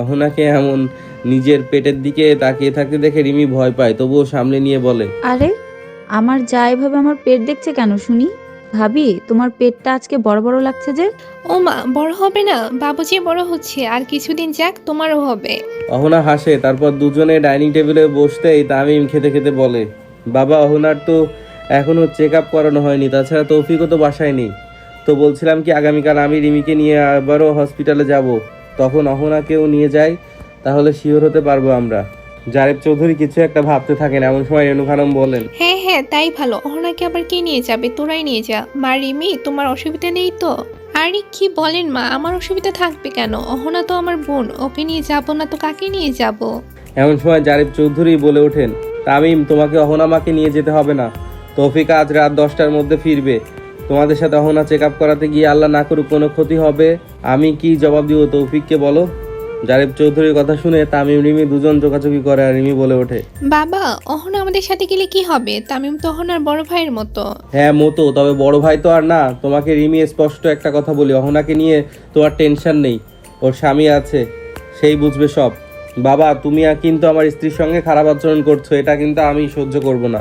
অহনাকে এমন নিজের পেটের দিকে তাকিয়ে থাকতে দেখে রিমি ভয় পায় তবুও সামনে নিয়ে বলে আরে আমার যা এভাবে আমার পেট দেখছে কেন শুনি? ভাবি তোমার পেটটা আজকে বড় বড় লাগছে যে? ও মা বড় হবে না বাবুজি বড় হচ্ছে আর কিছুদিন যাক তোমারও হবে। অহনা হাসে তারপর দুজনে ডাইনিং টেবিলে বসতেই তামিম খেতে খেতে বলে বাবা অহনার তো এখনও চেক আপ করানো হয়নি তাছাড়া তৌফিকও তো বাসায় নেই। তো বলছিলাম কি আগামীকাল আমি রিমিকে নিয়ে আবারও হসপিটালে যাব। তখন অহনাকেও নিয়ে যাই তাহলে শিওর হতে পারব আমরা। জারেব চৌধুরী কিছু একটা ভাবতে থাকেন এমন সময় রেণু খানম বলেন হ্যাঁ হ্যাঁ তাই ভালো। অহনাকে আবার কে নিয়ে যাবে? তোরাই নিয়ে যা। মা রিমি তোমার অসুবিধা নেই তো? আরে কি বলেন মা আমার অসুবিধা থাকবে কেন? অহনা তো আমার বোন ওকে নিয়ে যাব না তো কাকে নিয়ে যাব? এমন সময় জারিফ চৌধুরী বলে ওঠেন তামিম তোমাকে অহনামাকে নিয়ে যেতে হবে না। তৌফিক আজ রাত দশটার মধ্যে ফিরবে। তোমাদের সাথে অহনা চেক আপ করাতে গিয়ে আল্লাহ না করুক কোনো ক্ষতি হবে আমি কি জবাব দিব তৌফিককে বলো? জারিফ চৌধুরীর কথা শুনে তামিম রিমি দুজন চোকাচুকি করে আর রিমি বলে ওঠে। বাবা অহনা আমাদের সাথে গেলে কি হবে? তামিম তো অহনার বড় ভাইয়ের মতো। হ্যাঁ মতো তবে বড় ভাই তো আর না। তোমাকে রিমি স্পষ্ট একটা কথা বলি অহনাকে নিয়ে তোমার টেনশন নেই। ওর স্বামী আছে সেই বুঝবে সব। বাবা তুমি আর কিন্তু আমার স্ত্রীর সঙ্গে খারাপ আচরণ করছ এটা কিন্তু আমি সহ্য করব না।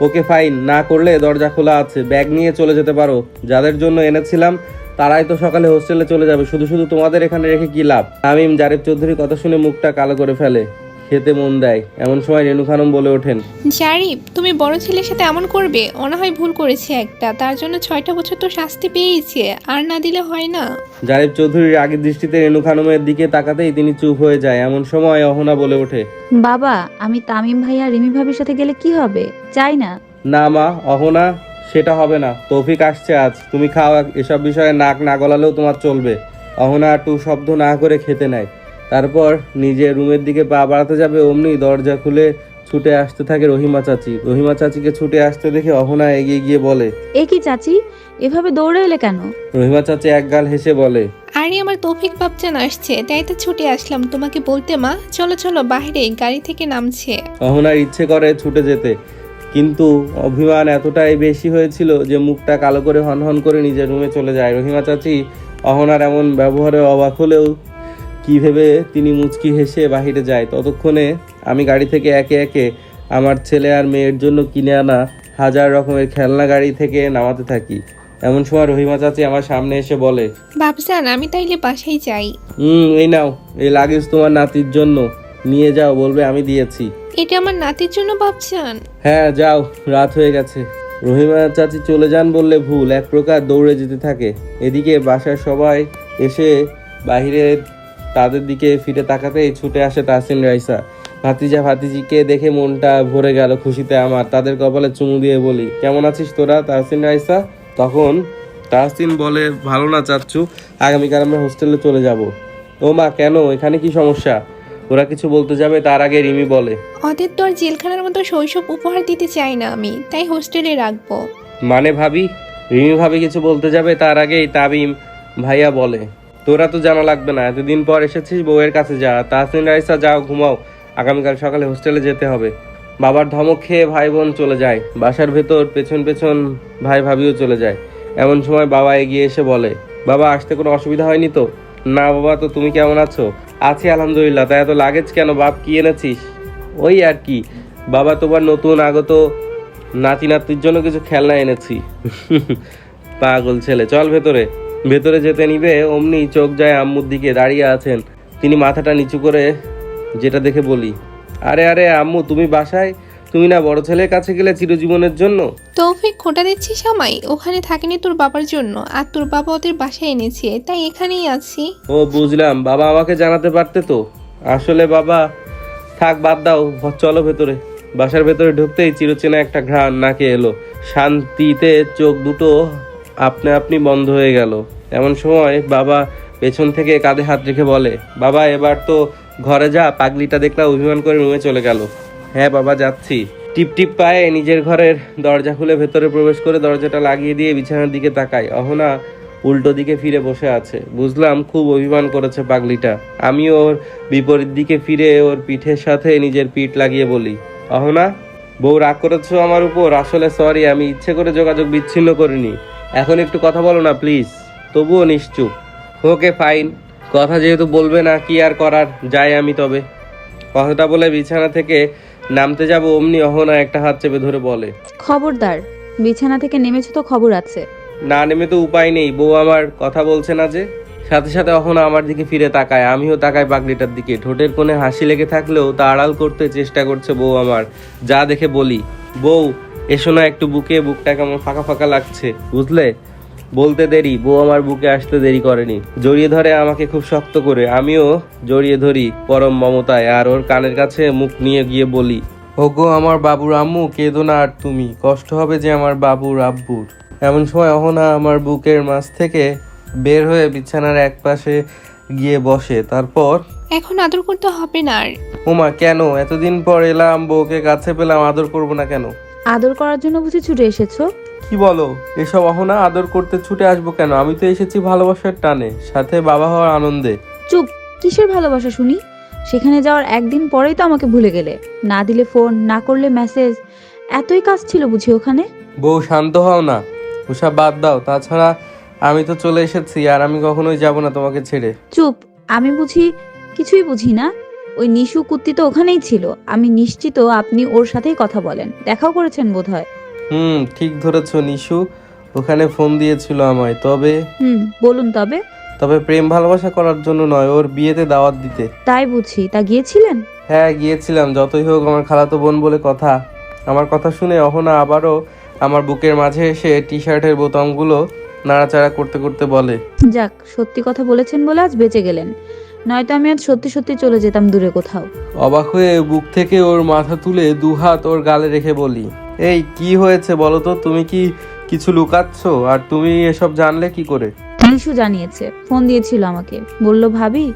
ওকে ফাইন না করলে দরজা খোলা আছে। ব্যাগ নিয়ে চলে যেতে পারো। যাদের জন্য এনেছিলাম, তারাই তো সকালে হোস্টেলে চলে যাবে। শুধু শুধু তোমাদের এখানে রেখে কি লাভ? আমিম জারিফ চৌধুরীর কথা শুনে মুখটা কালো করে ফেলে। খেতে মন দেয়। এমন সময় রেণু খানম বলে ওঠেন জারিফ তুমি বড় ছেলের সাথে এমন করবে? ও না হয় ভুল করেছে একটা। তার জন্য ছয়টা বছর তো শাস্তি পেয়েছে আর না দিলে হয় না। জারিফ চৌধুরীর আগের দৃষ্টিতে রেণু খানমের দিকে তাকাতেই তিনি চুপ হয়ে যায়। এমন সময় অহনা বলে ওঠে বাবা আমি তামিম ভাই আর রিমি ভাবির সাথে গেলে কি হবে? চাই না। না মা অহনা সেটা হবে না। তৌফিক আসছে আজ। তুমি খাও এসব বিষয়ে নাক না গলালেও তোমার চলবে। অহনা টু শব্দ না করে খেতে নেয়। তারপর নিজের রুমের দিকে পা বাড়াতে যাবে অমনি দরজা খুলে ছুটে আসতে থাকে রহিমা চাচি। রহিমা চাচিকে ছুটে আসতে দেখে অহনা এগিয়ে গিয়ে বলে এ কি চাচি? এভাবে দৌড়ে এলে কেন? রহিমা চাচি এক গাল হেসে বলে আরে আমার তৌফিক বাপচান আসছে তাই তো ছুটে আসলাম। তোমাকে বলতে মা চলো চলো বাইরে গাড়ি থেকে নামছে। অহনার ইচ্ছে করে ছুটে যেতে কিন্তু অভিমান এতটাই বেশি হয়েছিল যে মুখটা কালো করে হনহন করে নিজের রুমে চলে যায়। রহিমা চাচি অহনার এমন ব্যবহারে অবাক হলেও কি ভেবে তিনি মুচকি হেসে বাহিরে যায়? ততক্ষণে আমি গাড়ি থেকে একে একে আমার ছেলে আর মেয়ের জন্য কিনে আনা হাজার রকমের খেলনা গাড়ি থেকে নামাতে থাকি। এমন সময় রহিমা চাচি আমার সামনে এসে বলে বাপজান আমি তাইলে বাসায় যাই। হুম এই নাও এই লাগেজ তোমার নাতির জন্য। নিয়ে যাও বলবে আমি দিয়েছি। এটা আমার নাতির জন্য বাপজান? হ্যাঁ যাও রাত হয়ে গেছে। রহিমা চাচি চলে যান বললে ভুল এক প্রকার দৌড়ে যেতে থাকে। এদিকে বাসার সবাই এসে বাইরে তাদের দিকে ফিরে তাকাতেই ছুটে আসে তাহসিন রাইসা। ভাতিজা ভাতিজিকে দেখে মনটা ভরে গেল খুশিতে আমার তাদের কপালে চুমু দিয়ে বলি কেমন আছিস তোরা তাহসিন রাইসা? তখন তাহসিন বলে ভালো না চাচ্ছু আগামীকাল আমরা হোস্টেলে চলে যাব। ও মা কেন? এখানে কি সমস্যা? ওরা কিছু বলতে যাবে তার আগে রিমি বলে। ওদের তো আর জেলখানার মতো শৈশব উপহার দিতে চাই না আমি তাই হোস্টেলে রাখব। মানে ভাবি? রিমি ভাবি কিছু বলতে যাবে তার আগেই তাবিম ভাইয়া বলে। তোরা তো জানা লাগবে না, এতদিন পর এসেছিস বউয়ের কাছে যা, তাহসিন রাইসা যাও ঘুমাও, আগামীকাল সকালে হোস্টেলে যেতে হবে। বাবার ধমক খেয়ে ভাই বোন চলে যায়, বাসার ভেতর পেছন পেছন ভাই ভাবিও চলে যায়। এমন সময় বাবা এগিয়ে এসে বলে, বাবা, আসতে কোনো অসুবিধা হয়নি তো? না বাবা, তো তুমি কেমন আছো? আছি, আলহামদুলিল্লাহ, তাই এত লাগেজ কেন? বাপ, কি এনেছিস? ওই আর কি, বাবা তোমার নতুন আগত নাতি নাতির জন্য কিছু খেলনা এনেছি। পাগল ছেলে, চল ভেতরে। ভেতরে যেতে নিবে অমনি চোখ যায় আম্মুর দিকে দাঁড়িয়ে আছেন। তিনি মাথাটা নিচু করে যেটা দেখে বলি আরে আরে আম্মু তুমি বাসায়? তুমি না বড় ছেলের কাছে গেলে চিরজীবনের জন্য? তৌফিক খোটা দিচ্ছিস আমায়? ওখানে থাকেনি তোর বাবার জন্য আর তোর বাবা ওদের বাসায় এনেছে তাই এখানেই আছি। ও বুঝলাম বাবা আমাকে জানাতে পারতে তো। আসলে বাবা থাক বাদ দাও চলো ভেতরে। বাসার ভেতরে ঢুকতেই চিরচেনা একটা ঘ্রাণ নাকে এলো। শান্তিতে চোখ দুটো আপনা আপনি বন্ধ হয়ে গেল। এমন সময় বাবা পেছন থেকে কাঁধে হাত রেখে বলে, বাবা, এবার তো ঘরে যা, পাগলিটা দেখলাম অভিমান করে রুমে চলে গেল। হ্যাঁ বাবা, যাচ্ছি। টিপ টিপ পায়ে নিজের ঘরের দরজা খুলে ভেতরে প্রবেশ করে দরজাটা লাগিয়ে দিয়ে বিছানার দিকে তাকাই অহনা উল্টো দিকে ফিরে বসে আছে। বুঝলাম, খুব অভিমান করেছে পাগলিটা। আমি ওর বিপরীত দিকে ফিরে ওর পিঠের সাথে নিজের পিঠ লাগিয়ে বলি, অহনা, বউ রাগ করেছ আমার উপর? আসলে সরি আমি ইচ্ছে করে যোগাযোগ বিচ্ছিন্ন করিনি। এখন একটু কথা বলো না প্লিজ তবুও নিশ্চুপ। ওকে ফাইন কথা যেহেতু বলবে না কি আর করার? যাই আমি তবে। কথাটা বলে বিছানা থেকে নামতে যাব অমনি অহনা একটা হাত চেপে ধরে বলে খবরদার বিছানা থেকে নেমেছো তো খবর আছে। না নেমে তো উপায় নেই বউ আমার কথা বলছে না যে। সাথে সাথে অহনা আমার দিকে ফিরে তাকায় আমিও তাকাই পাগড়িটার দিকে। ঠোঁটের কোণে হাসি লেগে থাকলেও তা আড়াল করতে চেষ্টা করছে বউ আমার যা দেখে বলি। বউ এসো না একটু বুকে বুকটা কেমন ফাঁকা ফাঁকা লাগছে বুঝলে? বলতে দেরি বউ আমার বুকে আসতে দেরি করেনি। জড়িয়ে ধরে আমাকে খুব শক্ত করে আমিও জড়িয়ে ধরি পরম মমতায় আর ওর কানের কাছে মুখ নিয়ে গিয়ে বলি ওগো আমার বাবুর আম্মু কেঁদো না আর তুমি কষ্ট হবে যে আমার বাবুর আব্বুর। এমন সময় অহনা আমার বুকের মাছ থেকে বের হয়ে বিছানার এক পাশে গিয়ে বসে। তারপর এখন আদর করতে হবে না আর। ওমা কেন? এতদিন পর এলাম বউকে কাছে পেলাম আদর করব না কেন? আদর করার জন্য বুঝি ছুটে এসেছ? কি বলো? এসব অহনা আদর করতে ছুটে আসব কেন? আমি তো এসেছি ভালোবাসার টানে সাথে বাবা হওয়ার আনন্দে। চুপ! কিসের ভালোবাসা শুনি? সেখানে যাওয়ার একদিন পরেই তো আমাকে ভুলে গেলে। না দিলে ফোন না করলে মেসেজ। এতই কাজ ছিল বুঝি ওখানে? বউ শান্ত হও না। ওসব বাদ দাও। তাছাড়া আমি তো চলে এসেছি আর আমি কখনোই যাব না তোমাকে ছেড়ে। চুপ! আমি বুঝি কিছুই বুঝি না। ওই নিশু কুত্তি তো ওখানেই ছিল। আমি নিশ্চিত আপনি ওর সাথেই কথা বলেন। দেখাও করেছেন বোধহয়। হুম ঠিক ধরেছ নিশু। ওখানে ফোন দিয়েছিল আমায়। তবে হুম বলুন তবে। তবে প্রেম ভালোবাসা করার জন্য নয় ওর বিয়েতে দাওয়াত দিতে। তাই বুঝি। তা গিয়েছিলেন? হ্যাঁ গিয়েছিলাম। যতই হোক আমার খালাতো বোন বলে কথা। আমার কথা শুনে অহনা আবারও আমার বুকের মাঝে এসে টি শার্টের বোতামগুলো নাড়াচাড়া করতে করতে বলে যাক সত্যি কথা বলেছেন বলে আজ বেঁচে গেলেন। নয়তো আমি আজ সত্যি সত্যি চলে যেতাম দূরে কোথাও। অবাক হয়ে বুক থেকে ওর মাথা তুলে দুহাত ওর গালে রেখে বলি এই কি হয়েছে বলো তো? তুমি কি কিছু লুকাচ্ছ? আর তুমি এসব জানলে কি করে? নিশু জানিয়েছে ফোন দিয়েছিল আমাকে। বলল ভাবি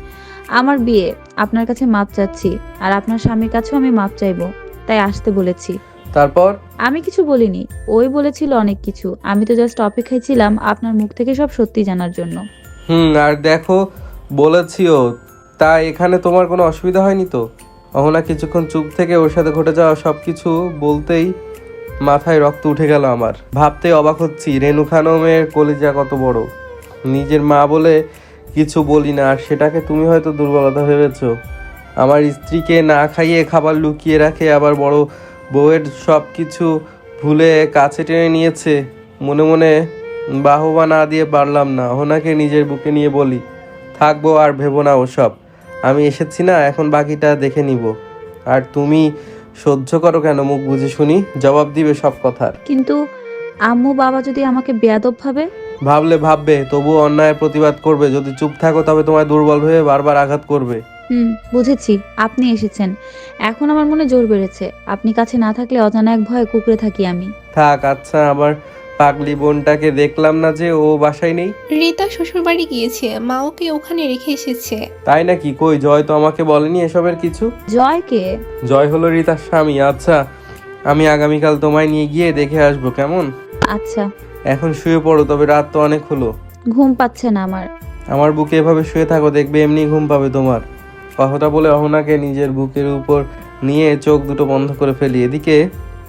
আমার বিয়ে আপনার কাছে মাপ চাচ্ছি আর আপনার স্বামীর কাছেও আমি মাপ চাইব তাই আসতে বলেছি। তারপর? আমি কিছু বলিনি ওই বলেছিল অনেক কিছু। আমি তো জাস্ট অপেক্ষায় ছিলাম আপনার মুখ থেকে সব সত্যি জানার জন্য। হুম আর দেখো বলেছিও, তা এখানে তোমার কোনো অসুবিধা হয়নি তো? অহনা কিছুক্ষণ চুপ থেকে ওর সাথে ঘটে যাওয়া সব কিছু বলতেই মাথায় রক্ত উঠে গেল আমার। ভাবতে অবাক হচ্ছি রেণু খানমের কলিজা কত বড়। নিজের মা বলে কিছু বলি না, আর সেটাকে তুমি হয়তো দুর্বলতা ভেবেছো। আমার স্ত্রীকে না খাইয়ে খাবার লুকিয়ে রাখে আবার বড় বউয়ের সব কিছু ভুলে কাছে টেনে নিয়েছে, মনে মনে বাহবা না দিয়ে পারলাম না। ওনাকে নিজের বুকে নিয়ে বলি থাকব আর ভেবো না ওসব। আমি এসেছি না এখন বাকিটা দেখে নিব। আর তুমি সহ্য করো কেন মুখ বুঝে শুনি জবাব দিবে সব কথার। কিন্তু আম্মু বাবা যদি আমাকে বেয়াদব ভাবে? ভাবলে ভাববে তবুও অন্যায় প্রতিবাদ করবে। যদি চুপ থাকো তবে তোমায় দুর্বল হয়ে বারবার আঘাত করবে। হুম বুঝেছি আপনি এসেছেন। এখন আমার মনে জোর বেড়েছে। আপনি কাছে না থাকলে অজানা এক ভয়ে কুকড়ে থাকি আমি। থাক আচ্ছা আমার পাগলি বোনটাকে দেখলাম না যে ও বাসায় নেই? রিতা শ্বশুরবাড়ি গিয়েছে মা ওকে ওখানে রেখে এসেছে। তাই নাকি? কই জয় তো আমাকে বলেনি এসবের কিছু? জয়কে জয় হলো রিতার স্বামী। আচ্ছা আমি আগামীকাল তোমায় নিয়ে গিয়ে দেখে আসব কেমন? আচ্ছা। এখন শুয়ে পড়ো তবে রাত তো অনেক হলো। ঘুম পাচ্ছে না আমার। আমার বুকে এভাবে শুয়ে থাকো দেখবে এমনি ঘুম পাবে তোমার। কথাটা বলে অহনাকে নিজের বুকের উপর নিয়ে চোখ দুটো বন্ধ করে ফেলি। এদিকে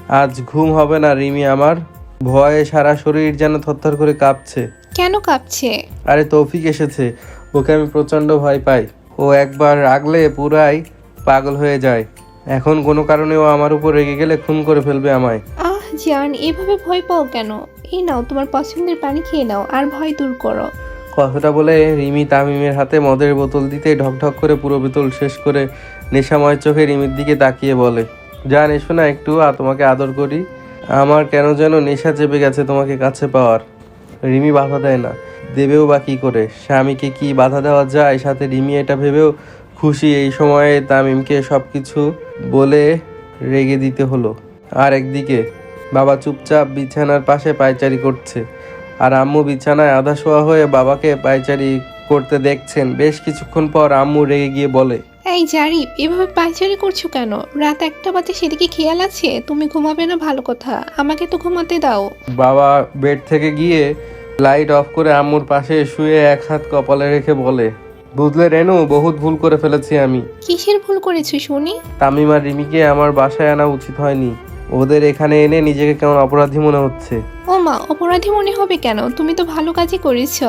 আজ ঘুম হবে না রিমি আমার। ভয়ে সারা শরীর যেন থরথর করে কাঁপছে। কেন কাঁপছে? আরে তৌফিক এসেছে। ওকে আমি প্রচণ্ড ভয় পাই। ও একবার রাগলে পুরাই পাগল হয়ে যায়। এখন কোনো কারণে ও আমার উপর রেগে গেলে খুন করে ফেলবে আমায়। আহ জান এভাবে ভয় পাও কেন? এই নাও তোমার পছন্দের পানি খেয়ে নাও আর ভয় দূর করো। কথাটা বলে রিমি তামিমের হাতে মদের বোতল দিতে ঢকঢক করে পুরো বোতল শেষ করে নেশাময় চোখে রিমির দিকে তাকিয়ে বলে জান এসো না একটু আর তোমাকে আদর করি। আমার কেন যেন নেশা চেপে গেছে তোমাকে কাছে পাওয়ার? রিমি বাধা দেয় না। দেবেও বা কী করে? স্বামীকে কি বাধা দেওয়া যায়? সাথে রিমি এটা ভেবেও খুশি এই সময়ে তামিমকে সব কিছু বলে রেগে দিতে হলো। আর একদিকে, বাবা চুপচাপ বিছানার পাশে পায়চারি করছে। আর আম্মু বিছানায় আধা শোয়া হয়ে বাবাকে পায়চারি করতে দেখছেন। বেশ কিছুক্ষণ পর আম্মু রেগে গিয়ে বলে এই জারিফ এভাবে পাইচারি করছ কেন? রাত একটা বাজে সেদিকে খেয়াল আছে? তুমি ঘুমাবে না ভালো কথা। আমাকে তো ঘুমাতে দাও। বাবা বেড থেকে গিয়ে লাইট অফ করে আম্মুর পাশে শুয়ে এক হাত কপালে রেখে বলে বুঝলে রেনু বহুত ভুল করে ফেলেছি আমি। কিসের ভুল করেছি শুনি তামিমা রিমিকে আমার বাসায় আনা উচিত হয়নি। ওদের এখানে এনে নিজেকে কেমন অপরাধী মনে হচ্ছে? ও মা অপরাধী মনে হবে কেন? তুমি তো ভালো কাজই করেছ।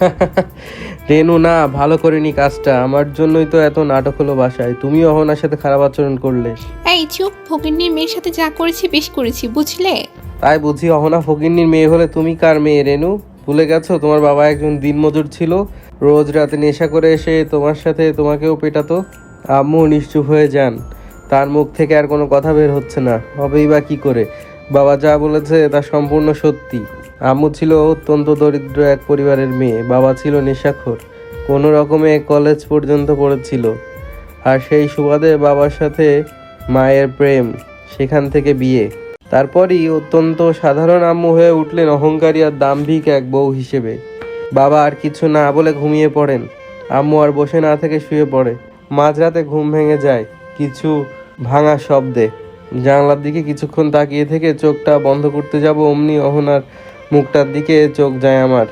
রেনু না ভালো করিনি কাজটা। আমার জন্যই তো এত নাটক হলো বাসায়। তুমি অহনার সাথে খারাপ আচরণ করলে। এই চুপ ফকিন্নির মেয়ের সাথে যা করেছি বেশ করেছি বুঝলে? তাই বুঝি অহনা ফকিন্নির মেয়ে হলে তুমি কার মেয়ে রেনু? ভুলে গেছো তোমার বাবা একজন দিনমজুর ছিল। রোজ রাতে নেশা করে এসে তোমার সাথে তোমাকেও পেটাতো। আম্মু নিশ্চুপ হয়ে যান। তার মুখ থেকে আর কোনো কথা বের হচ্ছে না। হবেই বা কী করে? বাবা যা বলেছে তা সম্পূর্ণ সত্যি। আম্মু ছিল অত্যন্ত দরিদ্র এক পরিবারের মেয়ে। বাবা ছিল নেশাখোর। কোনো রকমে কলেজ পর্যন্ত পড়েছিল। আর সেই সুবাদে বাবার সাথে মায়ের প্রেম, সেখান থেকে বিয়ে। তারপরই অত্যন্ত সাধারণ আম্মু হয়ে উঠলেন অহংকারী আর দাম্ভিক এক বউ হিসেবে। বাবা আর কিছু না বলে ঘুমিয়ে পড়েন। আম্মু আর বসে না থেকে শুয়ে পড়ে। মাঝরাতে ঘুম ভেঙে যায়। কিছু ভাঙা শব্দে। জানলার দিকে কিছুক্ষণ তাকিয়ে থেকে চোখটা বন্ধ করতে যাব অমনি অহনার মুখটার দিকে, চোখ যায় আমার।